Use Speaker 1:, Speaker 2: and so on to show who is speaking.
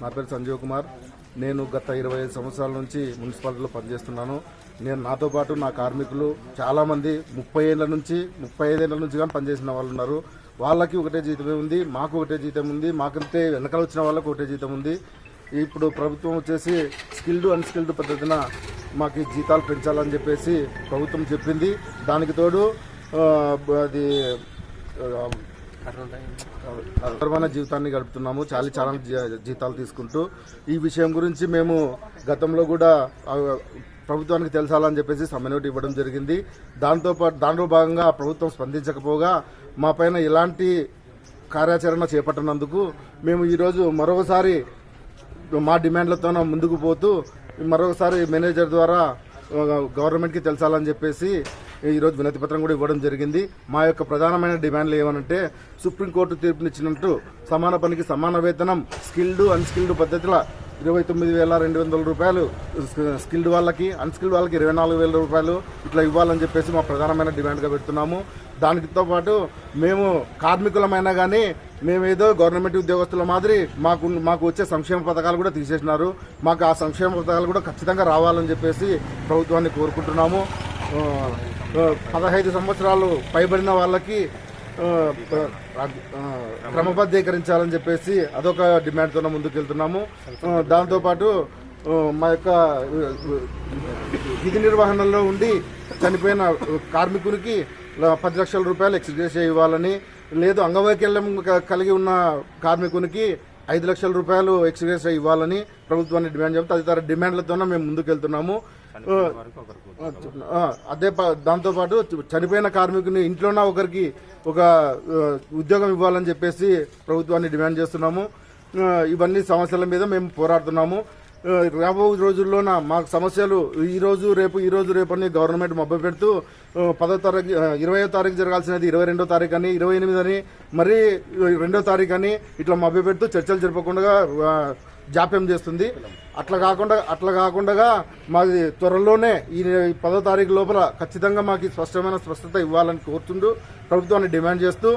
Speaker 1: నా పేరు సంజీవ్ కుమార్. నేను గత ఇరవై ఐదు సంవత్సరాల నుంచి మున్సిపాలిటీలో పనిచేస్తున్నాను. నేను నాతో పాటు నా కార్మికులు చాలామంది ముప్పై ఏళ్ళ నుంచి ముప్పై ఐదేళ్ళ నుంచి కానీ పనిచేసిన వాళ్ళు ఉన్నారు. వాళ్ళకి ఒకటే జీతమే ఉంది మాకు ఒకటే జీతం ఉంది మాకంటే వెనకాల వచ్చిన వాళ్ళకి ఒకటే జీతం ఉంది. ఇప్పుడు ప్రభుత్వం వచ్చేసి స్కిల్డ్ అన్స్కిల్డ్ పద్ధతిన మాకు జీతాలు పెంచాలని చెప్పేసి ప్రభుత్వం చెప్పింది. దానికి తోడు అది ఆ, జీవితాన్ని గడుపుతున్నాము. చాలా చాలా జీ- జీతాలు తీసుకుంటూ. ఈ విషయం గురించి మేము గతంలో కూడా ప్రభుత్వానికి తెలుసాలని చెప్పేసి సమన్వయం ఇవ్వడం జరిగింది. దాంతో పాటు దాంట్లో భాగంగా ప్రభుత్వం స్పందించకపోగా మా పైన ఎలాంటి కార్యాచరణ చేపట్టినందుకు మేము ఈరోజు మరొకసారి మా డిమాండ్లతో ముందుకు పోతూ మరొకసారి మేనేజర్ ద్వారా గవర్నమెంట్కి తెలిసాలని చెప్పేసి ఈరోజు వినతి పత్రం కూడా ఇవ్వడం జరిగింది. మా యొక్క ప్రధానమైన డిమాండ్లు ఏమనంటే సుప్రీంకోర్టు తీర్పునిచ్చినట్టు సమాన పనికి సమాన వేతనం స్కిల్డ్ అన్స్కిల్డ్ పద్ధతిలో ఇరవై తొమ్మిది వేల రెండు వందల రూపాయలు స్కిల్డ్ వాళ్ళకి అన్స్కిల్డ్ వాళ్ళకి ఇరవై నాలుగు వేల రూపాయలు ఇట్లా ఇవ్వాలని చెప్పేసి మా ప్రధానమైన డిమాండ్గా పెడుతున్నాము. దానితో పాటు మేము కార్మికులమైనా కానీ మేమేదో గవర్నమెంట్ ఉద్యోగస్తుల మాదిరి మాకు మాకు వచ్చే సంక్షేమ పథకాలు కూడా తీసేసినారు. మాకు ఆ సంక్షేమ పథకాలు కూడా ఖచ్చితంగా రావాలని చెప్పేసి ప్రభుత్వాన్ని కోరుకుంటున్నాము. పదహైదు సంవత్సరాలు పైబడిన వాళ్ళకి క్రమబద్ధీకరించాలని చెప్పేసి అదొక డిమాండ్తో ముందుకెళ్తున్నాము. దాంతోపాటు మా యొక్క విధి నిర్వహణలో ఉండి చనిపోయిన కార్మికునికి పది లక్షల రూపాయలు ఎక్స్గ్రేషియా ఇవ్వాలని లేదు అంగవైకల్యం కలిగి ఉన్న కార్మికునికి ఐదు లక్షల రూపాయలు ఎక్స్గ్రేషియా ఇవ్వాలని ప్రభుత్వాన్ని డిమాండ్ చేస్తాం తదితర డిమాండ్లతోనే మేము ముందుకు వెళ్తున్నాము ఆ, ఆ, అదే దాంతోపాటు చనిపోయిన కార్మికుని ఇంట్లోనే ఒకరికి ఒక ఉద్యోగం ఇవ్వాలని చెప్పేసి ప్రభుత్వాన్ని డిమాండ్ చేస్తున్నాము. ఇవన్నీ సమస్యల మీద మేము పోరాడుతున్నాము. రాబో రోజుల్లోన మాకు సమస్యలు ఈరోజు రేపు ఈ రోజు రేపు అని గవర్నమెంట్ మబ్బు పెడుతూ పదో తారీఖు ఆ, ఇరవయో తారీఖు జరగాల్సినది ఇరవై రెండో తారీఖు అని ఇరవై ఎనిమిది అని మరీ రెండో తారీఖు అని ఇట్లా మభ్య పెడుతూ చర్చలు జరపకుండా జాప్యం చేస్తుంది. అట్లా కాకుండా అట్లా కాకుండా మాది త్వరలోనే ఈ పదో తారీఖు లోపల ఖచ్చితంగా మాకు స్పష్టమైన స్పష్టత ఇవ్వాలని కోరుతుంటూ ప్రభుత్వాన్ని డిమాండ్ చేస్తూ